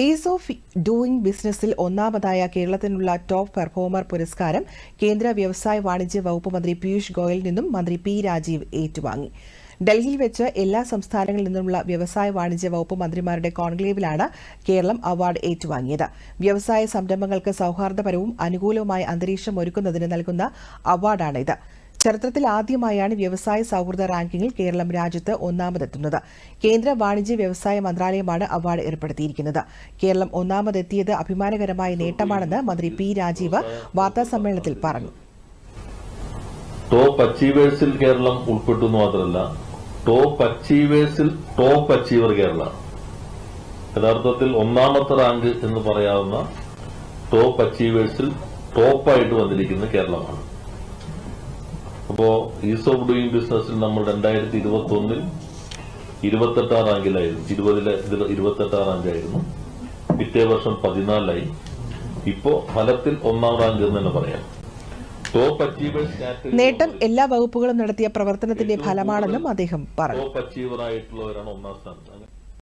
Is of doing ബിസിനസ്സിൽ ഒന്നാമതായ കേരളത്തിനുള്ള top performer പുരസ്കാരം കേന്ദ്ര വ്യവസായ വാണിജ്യ വകുപ്പ് മന്ത്രി പീയൂഷ് ഗോയലിൽ നിന്നും മന്ത്രി പി രാജീവ് ഏറ്റുവാങ്ങി. ഡൽഹിയിൽ വെച്ച് എല്ലാ സംസ്ഥാനങ്ങളിൽ നിന്നുമുള്ള വ്യവസായ വാണിജ്യ വകുപ്പ് മന്ത്രിമാരുടെ കോൺക്ലേവിലാണ് കേരളം അവാർഡ് ഏറ്റുവാങ്ങിയത്. വ്യവസായ സംരംഭങ്ങൾക്ക് സൌഹാർദ്ദപരവും അനുകൂലവുമായ അന്തരീക്ഷം ഒരുക്കുന്നതിന് നൽകുന്ന അവാർഡാണിത്. ചരിത്രത്തിൽ ആദ്യമായാണ് വ്യവസായ സൗഹൃദ റാങ്കിങ്ങിൽ കേരളം രാജ്യത്ത് ഒന്നാമതെത്തുന്നത്. കേന്ദ്ര വാണിജ്യ വ്യവസായ മന്ത്രാലയമാണ് അവാർഡ് ഏർപ്പെടുത്തിയിരിക്കുന്നത്. കേരളം ഒന്നാമതെത്തിയത് അഭിമാനകരമായ നേട്ടമാണെന്ന് മന്ത്രി പി രാജീവ് വാർത്താസമ്മേളനത്തിൽ പറഞ്ഞു. ടോപ്പ് അച്ചീവേഴ്സിൽ കേരളം ഉൾപ്പെട്ടു മാത്രമല്ല ടോപ്പ് അച്ചീവേഴ്സിൽ ടോപ്പ് അച്ചീവർ കേരള. യഥാർത്ഥത്തിൽ ഒന്നാമത്തെ റാങ്ക് എന്ന് പറയാവുന്ന ടോപ്പ് അച്ചീവേഴ്സിൽ ടോപ്പായിട്ട് വന്നിരിക്കുന്ന കേരളമാണ്. അപ്പോ ഈസ് ഓഫ് ഡൂയിങ് ബിസിനസ്സിൽ നമ്മൾ രണ്ടായിരത്തി ഇരുപത്തി ഒന്നിൽ ഇരുപത്തെട്ടാം റാങ്കിലായിരുന്നു. ഇരുപതിലെ ഇരുപത്തെട്ടാം റാങ്കായിരുന്നു പിറ്റേ വർഷം പതിനാലായി. ഇപ്പോ ഫലത്തിൽ ഒന്നാം റാങ്ക് എന്ന് തന്നെ പറയാം. ടോപ്പ് അച്ചീവേഴ്സ് കാറ്റഗറി നേട്ടം എല്ലാ വകുപ്പുകളും നടത്തിയ പ്രവർത്തനത്തിന്റെ ഫലമാണെന്നും അദ്ദേഹം പറഞ്ഞു. ടോപ്പ് അച്ചീവർ ആയിട്ടുള്ളവരാണ് ഒന്നാം സ്ഥാനത്ത്.